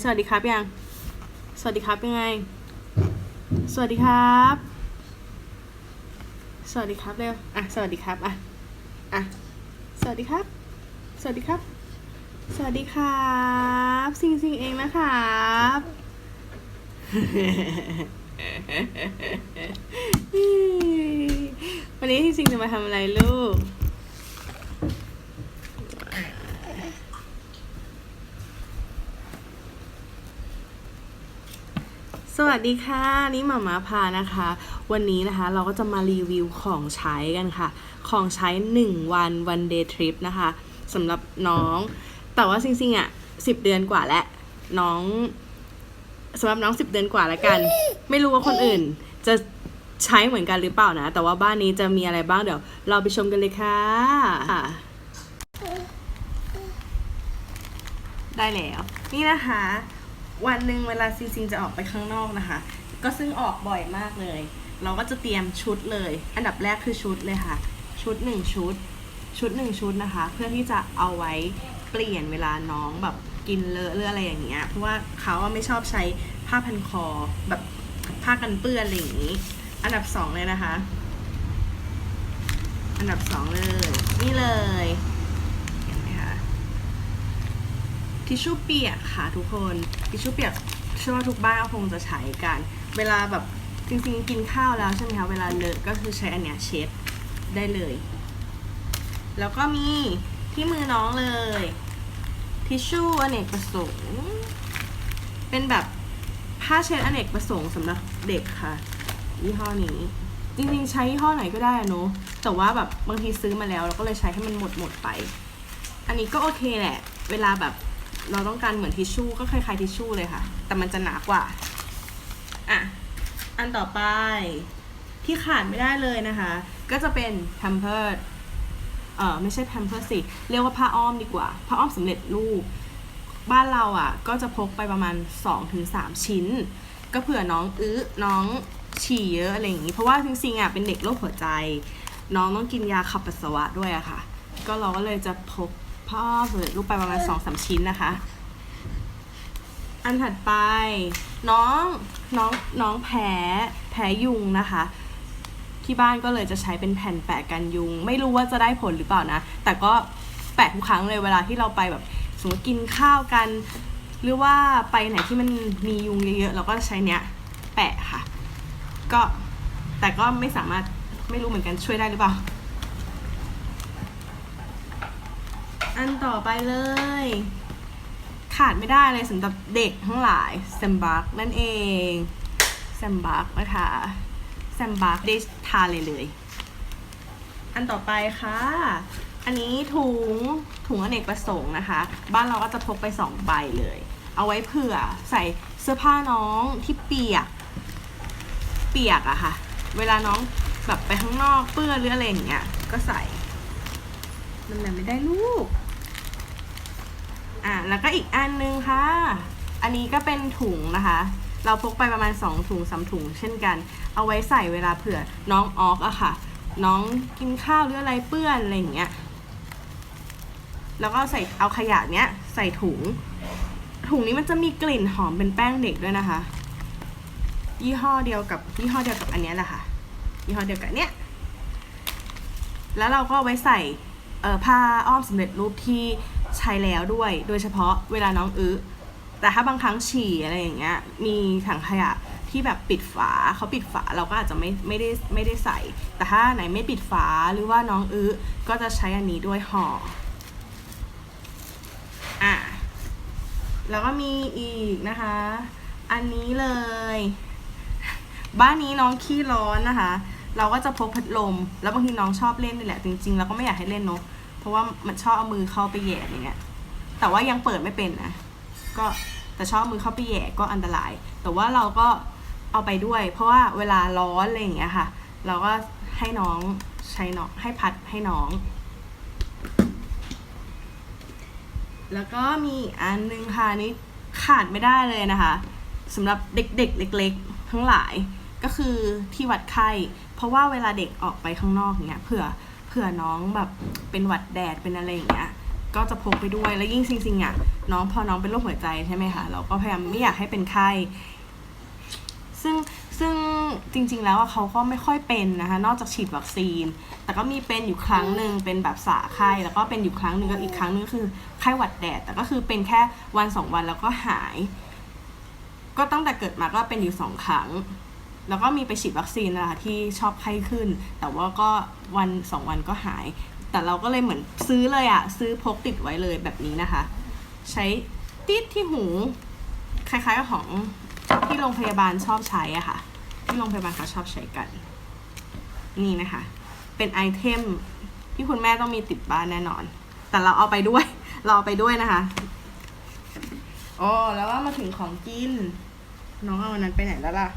สวัสดีครับยัง สวัสดีครับยังไง สวัสดีครับ สวัสดีครับเร็ว อะ สวัสดีครับ อะ อะ สวัสดีครับ สวัสดีครับ สวัสดีครับ ซิงซิงเองนะครับวันนี้ที่ซิงจะมาทำอะไรลูก สวัสดีค่ะ นี่หมามาพานะคะ วันนี้นะคะเราก็จะมารีวิวของใช้กันค่ะ ของใช้ 1 วัน one day trip นะคะสำหรับน้อง แต่ว่าจริงๆอะ10เดือนกว่าแล้วน้องสำหรับน้อง 10 เดือนกว่าแล้วกัน ไม่รู้ว่าคนอื่นจะใช้เหมือนกันหรือเปล่านะ แต่ว่าบ้านนี้จะมีอะไรบ้างเดี๋ยว เราไปชมกันเลยค่ะ ได้แล้ว นี่นะคะ วันหนึ่งเวลาซีซิงจะออกไปข้างนอกนะคะ ก็ซึ่งออกบ่อยมากเลย เราก็จะเตรียมชุดเลย อันดับแรกคือชุดเลยค่ะ ชุดหนึ่งชุด ชุดหนึ่งชุดนะคะ เพื่อที่จะเอาไว้เปลี่ยนเวลาน้องแบบกินเลอะหรืออะไรอย่างเงี้ย เพราะว่าเขาไม่ชอบใช้ผ้าพันคอแบบผ้ากันเปื้อนอะไรอย่างงี้ อันดับสองเลยนะคะ อันดับสองเลย นี่เลย เห็นไหมคะ ทิชชู่เปียกค่ะทุกคนทิชชู่เปียกเชื่อว่าทุกบ้านก็คงจะใช้กัน เวลาแบบจริงๆ กินข้าวแล้วใช่ไหมคะเวลาเลอะก็คือใช้อันเนี้ยเช็ดได้เลย แล้วก็มีที่มือน้องเลย ทิชชู่อเนกประสงค์เป็นแบบผ้าเช็ดอเนกประสงค์สำหรับเด็กค่ะยี่ห้อนี้ จริงๆ ใช้ยี่ห้อไหนก็ได้อะเนอะแต่ว่าแบบบางทีซื้อมาแล้วเราก็เลยใช้ให้มันหมดหมดไป อันนี้ก็โอเคแหละ เวลาแบบ เราต้องการเหมือนทิชชู่ก็คล้ายๆทิชชู่เลยค่ะ แต่มันจะหนากว่า อะ อันต่อไปที่ขาดไม่ได้เลยนะคะ ก็จะเป็น p a m p e r เออไม่ใช่ p a m p e r สิ เรียกว่าผ้าอ้อมดีกว่า ผ้าอ้อมสำเร็จรูป บ้านเราอะ ก็จะพกไปประมาณ 2-3 ชิ้น ก็เผื่อน้องอื้อน้องฉี่เยอะอะไรอย่างนี้ เพราะว่าจริงๆอะเป็นเด็กโรคหัวใจ น้องต้องกินยาขับปัสสาวะด้วยอะค่ะ ก็เราก็เลยจะพก ผ้าอ้อมสำเร็จรูปไปประมาณสองสามชิ้นนะคะ อันถัดไป น้องน้องน้องแพ้แพ้ยุงนะคะ ที่บ้านก็เลยจะใช้เป็นแผ่นแปะกันยุง ไม่รู้ว่าจะได้ผลหรือเปล่านะ แต่ก็แปะทุกครั้งเลยเวลาที่เราไปแบบสมมติกินข้าวกัน หรือว่าไปไหนที่มันมียุงเยอะๆเราก็ใช้เนี้ยแปะค่ะ ก็แต่ก็ไม่สามารถไม่รู้เหมือนกันช่วยได้หรือเปล่า อันต่อไปเลย ขาดไม่ได้เลยสำหรับเด็กทั้งหลายแซมบักนั่นเองแซมบักนะคะแซมบักได้ทาเลยเลย อันต่อไปค่ะ อันนี้ถุงถุงอเนกประสงค์นะคะ บ้านเราก็จะพกไปสองใบเลย เอาไว้เผื่อใส่เสื้อผ้าน้องที่เปียก เปียกอะค่ะ เวลาน้องแบบไปข้างนอกเปื้อนหรืออะไรอย่างเงี้ยก็ใส่มันแบบไม่ได้ลูก อะแล้วก็อีกอันนึงค่ะ อันนี้ก็เป็นถุงนะคะ เราพกไปประมาณ 2 ถุงสามถุงเช่นกัน เอาไว้ใส่เวลาเผื่อน้องออกอะค่ะ น้องกินข้าวหรืออะไรเปื้อนอะไรอย่างเงี้ย แล้วก็ใส่เอาขยะเนี้ยใส่ถุง ถุงนี้มันจะมีกลิ่นหอมเป็นแป้งเด็กด้วยนะคะ ยี่ห้อเดียวกับยี่ห้อเดียวกับอันเนี้ยแหละค่ะ ยี่ห้อเดียวกับเนี้ย แล้วเราก็เอาไว้ใส่ผ้าอ้อมสำเร็จรูปที่ ใช้แล้วด้วย โดยเฉพาะเวลาน้องอื้อแต่ถ้าบางครั้งฉี่อะไรอย่างเงี้ย มีถังขยะที่แบบปิดฝาเขาปิดฝาเราก็อาจจะไม่ไม่ได้ไม่ได้ใส่ แต่ถ้าไหนไม่ปิดฝาหรือว่าน้องอื้อก็จะใช้อันนี้ด้วยห่ออะแล้วก็มีอีกนะคะ อันนี้เลย บ้านนี้น้องขี้ร้อนนะคะ เราก็จะพกพัดลม แล้วบางทีน้องชอบเล่นนี่แหละ จริงๆเราก็ไม่อยากให้เล่นเนอะ เพราะว่ามันชอบเอามือเข้าไปแย่อย่างเงี้ย แต่ว่ายังเปิดไม่เป็นนะ ก็แต่ชอบมือเข้าไปแย่ก็อันตราย แต่ว่าเราก็เอาไปด้วย เพราะว่าเวลาร้อนอะไรอย่างเงี้ยค่ะ เราก็ให้น้องใช้น้องให้พัดให้น้อง แล้วก็มีอันนึงค่ะนี้ขาดไม่ได้เลยนะคะสำหรับเด็กๆ เล็ก ๆ ทั้งหลายก็คือที่วัดไข้ เพราะว่าเวลาเด็กออกไปข้างนอกเนี้ยเผื่อ ผื่อน้องแบบเป็นหวัดแดดเป็นอะไรอย่างเงี้ยก็จะพกไปด้วยแล้วยิ่งจริงๆอะน้องพอน้องเป็นโรคหัวใจใช่ไหมคะเราก็พยายามไม่อยากให้เป็นไข้ซึ่งซึ่งจริงๆแล้วอะเขาก็ไม่ค่อยเป็นนะคะนอกจากฉีดวัคซีน แต่ก็มีเป็นอยู่ครั้งหนึ่งเป็นแบบสาไข้แล้วก็เป็นอยู่ครั้งหนึ่งก็อีกครั้งหนึงคือไข้หวัดแดด แต่ก็คือเป็นแค่วันสองวันแล้วก็หาย ก็ตั้งแต่เกิดมาก็เป็นอยู่สองครั้ง แล้วก็มีไปฉีดวัคซีนนะคะที่ชอบไข้ขึ้น แต่ว่าก็วันสองวันก็หาย แต่เราก็เลยเหมือนซื้อเลยอะซื้อพกติดไว้เลยแบบนี้นะคะ ใช้ติดที่หูคล้ายๆกับของที่โรงพยาบาลชอบใช้อะค่ะ ที่โรงพยาบาลเขาชอบใช้กัน นี่นะคะ เป็นไอเทมที่คุณแม่ต้องมีติดบ้านแน่นอน แต่เราเอาไปด้วย เราเอาไปด้วยนะคะอ๋อแล้วว่ามาถึงของกิน น้องเอาอันนั้นไปไหนแล้วล่ะ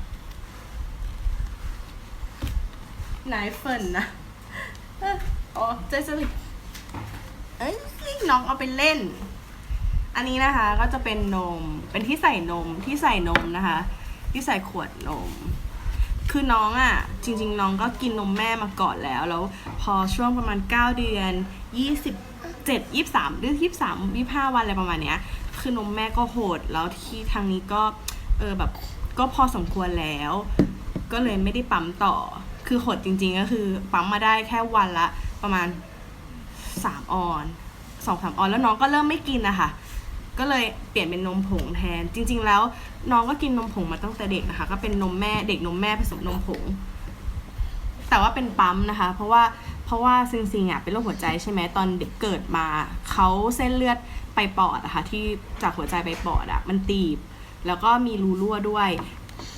ไหนเฟิร์นนะอ๋อเจ๊จะเอ้ยน้องเอาไปเล่น อันนี้นะคะก็จะเป็นนม เป็นที่ใส่นม ที่ใส่นมนะคะ ที่ใส่ขวดนม คือน้องอะ่ะ จริง ๆ น้องก็กินนมแม่มาก่อนแล้ว แล้ว พอช่วงประมาณ 9 เดือน 27 23 หรือ 23 25 วันอะไรประมาณเนี้ย คือนมแม่ก็โหด แล้วที่ทางนี้ก็ เออแบบ ก็พอสมควรแล้ว ก็เลยไม่ได้ปั๊มต่อ คือหดจริงๆก็คือปั๊มมาได้แค่วันละประมาณ3ออนสองสามออนแล้วน้องก็เริ่มไม่กินนะคะก็เลยเปลี่ยนเป็นนมผงแทน จริง ๆ แล้วน้องก็กินนมผงมาตั้งแต่เด็กนะคะ ก็เป็นนมแม่เด็กนมแม่ผสมนมผง แต่ว่าเป็นปั๊มนะคะ เพราะว่าเพราะว่าซิงซิงอะเป็นโรคหัวใจใช่ไหมตอนเด็กเกิดมาเขาเส้นเลือดไปปอดอะคะที่จากหัวใจไปปอดอะมันตีบ แล้วก็มีรูรั่วด้วย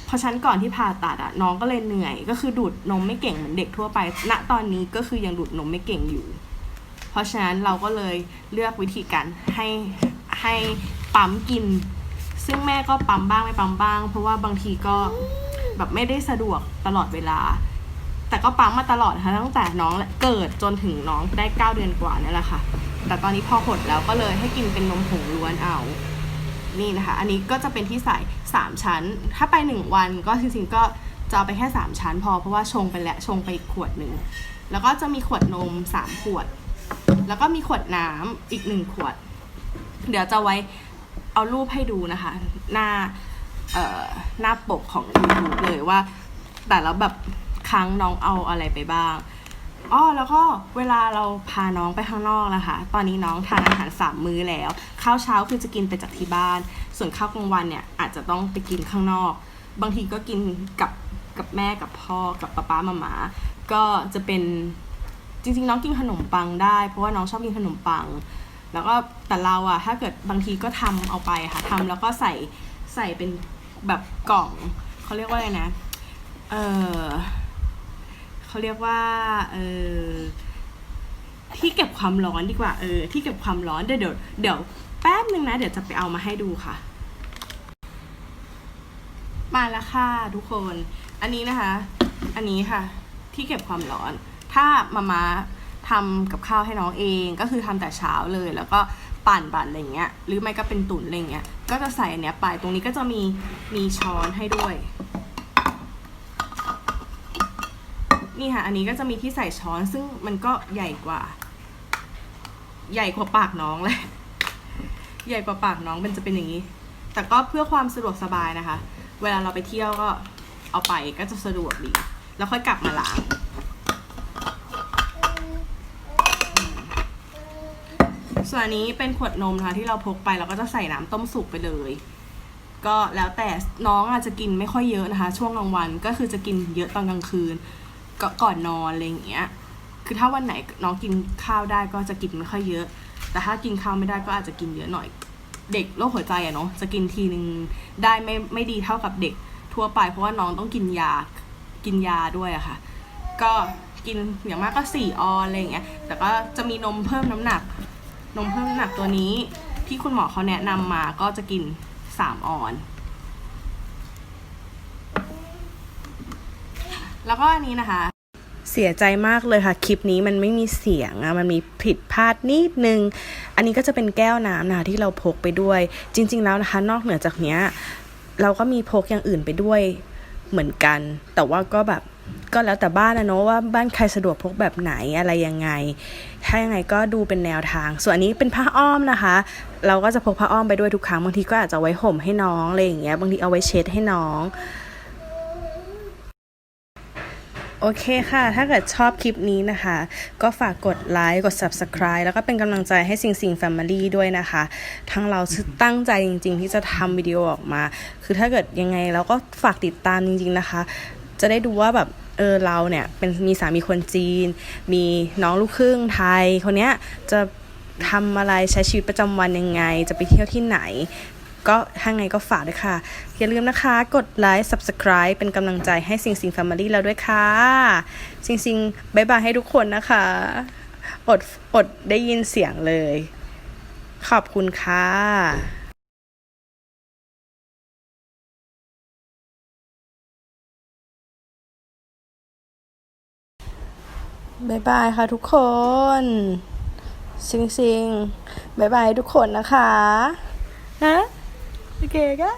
เพราะฉันก่อนที่ผ่าตัดอะน้องก็เลยเหนื่อย ก็คือดูดนมไม่เก่งเหมือนเด็กทั่วไป ณตอนนี้ก็คือยังดูดนมไม่เก่งอยู่ เพราะฉะนั้นเราก็เลยเลือกวิธีการให้ให้ปั๊มกิน ซึ่งแม่ก็ปั๊มบ้างไม่ปั๊มบ้าง เพราะว่าบางทีก็แบบไม่ได้สะดวกตลอดเวลา แต่ก็ปั๊มมาตลอดนะคะตั้งแต่น้องเกิดจนถึงน้องได้เก้าเดือนกว่านี่แหละค่ะ แต่ตอนนี้พอหดแล้วก็เลยให้กินเป็นนมผงล้วนเอา นี่นะคะ อันนี้ก็จะเป็นที่ใส่สามชั้น ถ้าไปหนึ่งวันก็จริงๆก็จะเอาไปแค่สามชั้นพอเพราะว่าชงไปแล้วชงไปอีกขวดหนึ่ง แล้วก็จะมีขวดนมสามขวด แล้วก็มีขวดน้ำอีกหนึ่งขวด เดี๋ยวจะไว้เอารูปให้ดูนะคะ หน้าเอ่อหน้าปกของ YouTube เลยว่า แต่แล้วแบบครั้งน้องเอาอะไรไปบ้าง อ้อแล้วก็เวลาเราพาน้องไปข้างนอกนะคะ ตอนนี้น้องทานอาหารสามมื้อแล้วข้าวเช้าคือจะกินไปจากที่บ้าน ส่วนข้าวกลางวันเนี่ยอาจจะต้องไปกินข้างนอก บางทีก็กินกับกับแม่กับพ่อกับป้าป้ามามาก็จะเป็นจริงๆ น้องกินขนมปังได้ เพราะว่าน้องชอบกินขนมปัง แล้วก็แต่เราอะถ้าเกิดบางทีก็ทำเอาไปค่ะทำแล้วก็ใส่ใส่เป็นแบบกล่องเขาเรียกว่าอะไรนะเออ เขาเรียกว่าเออที่เก็บความร้อนดีกว่าเออที่เก็บความร้อนเดี๋ยวเดี๋ยวเดี๋ยวแป๊บนึงนะ เดี๋ยวจะไปเอามาให้ดูค่ะ มาแล้วค่ะทุกคน อันนี้นะคะ อันนี้ค่ะ ที่เก็บความร้อน ถ้ามามาทำกับข้าวให้น้องเองก็คือทำแต่เช้าเลย แล้วก็ปั่นปั่นอะไรเงี้ยหรือไม่ก็เป็นตุ๋นอะไรเงี้ยก็จะใส่อันเนี้ยไปตรงนี้ก็จะมีมีช้อนให้ด้วย นี่ค่ะ อันนี้ก็จะมีที่ใส่ช้อนซึ่งมันก็ใหญ่กว่า ใหญ่กว่าปากน้องเลย ใหญ่กว่าปากน้องมันจะเป็นอย่างนี้ แต่ก็เพื่อความสะดวกสบายนะคะ เวลาเราไปเที่ยวก็เอาไปก็จะสะดวกดี แล้วค่อยกลับมาล้าง ส่วนอันนี้เป็นขวดนมนะคะที่เราพกไปเราก็จะใส่น้ำต้มสุกไปเลย ก็แล้วแต่น้องอาจจะกินไม่ค่อยเยอะนะคะ ช่วงกลางวันก็คือจะกินเยอะตอนกลางคืน ก็ก่อนนอนอะไรอย่างเงี้ย คือถ้าวันไหนน้องกินข้าวได้ก็จะกินไม่ค่อยเยอะ แต่ถ้ากินข้าวไม่ได้ก็อาจจะกินเยอะหน่อย เด็กโรคหัวใจอะเนาะจะกินทีนึงได้ไม่ไม่ดีเท่ากับเด็กทั่วไป เพราะว่าน้องต้องกินยากินยาด้วยอะค่ะ ก็กินอย่างมากก็สี่ออนอะไรอย่างเงี้ย แต่ก็จะมีนมเพิ่มน้ำหนัก นมเพิ่มน้ำหนักตัวนี้ที่คุณหมอเขาแนะนำมาก็จะกินสามออน แล้วก็อันนี้นะคะ เสียใจมากเลยค่ะ คลิปนี้มันไม่มีเสียงอะมันมีผิดพลาดนิดนึง อันนี้ก็จะเป็นแก้วน้ำนะคะที่เราพกไปด้วย จริง ๆ แล้วนะคะ นอกเหนือจากเนี้ย เราก็มีพกอย่างอื่นไปด้วยเหมือนกัน แต่ว่าก็แบบก็แล้วแต่บ้านนะเนอะว่าบ้านใครสะดวกพกแบบไหนอะไรยังไง ถ้ายังไงก็ดูเป็นแนวทาง ส่วนอันนี้เป็นผ้าอ้อมนะคะ เราก็จะพกผ้าอ้อมไปด้วยทุกครั้งบางทีก็อาจจะไว้ห่มให้น้องอะไรอย่างเงี้ยบางทีเอาไว้เช็ดให้น้อง โอเคค่ะ ถ้าเกิดชอบคลิปนี้นะคะ ก็ฝากกดไลค์ กด subscribe แล้วก็เป็นกำลังใจให้สิงสิง Family ด้วยนะคะ ทั้งเราตั้งใจจริง ๆ ที่จะทำวิดีโอออกมา คือถ้าเกิดยังไงเราก็ฝากติดตามจริง ๆ นะคะ จะได้ดูว่าแบบเออเราเนี่ยเป็นมีสามีคนจีน มีน้องลูกครึ่งไทย คนเนี้ยจะทำอะไรใช้ชีวิตประจำวันยังไง จะไปเที่ยวที่ไหน ก็ถ้าไงก็ฝากด้วยค่ะ อย่าลืมนะคะ กดไลค์ subscribe เป็นกำลังใจให้สิงสิง Family เราด้วยค่ะ สิงสิงบายบายให้ทุกคนนะคะ อดอดได้ยินเสียงเลย ขอบคุณค่ะบายบายค่ะทุกคน ซิงซิงบายบายทุกคนนะคะ นะ โอเคกะ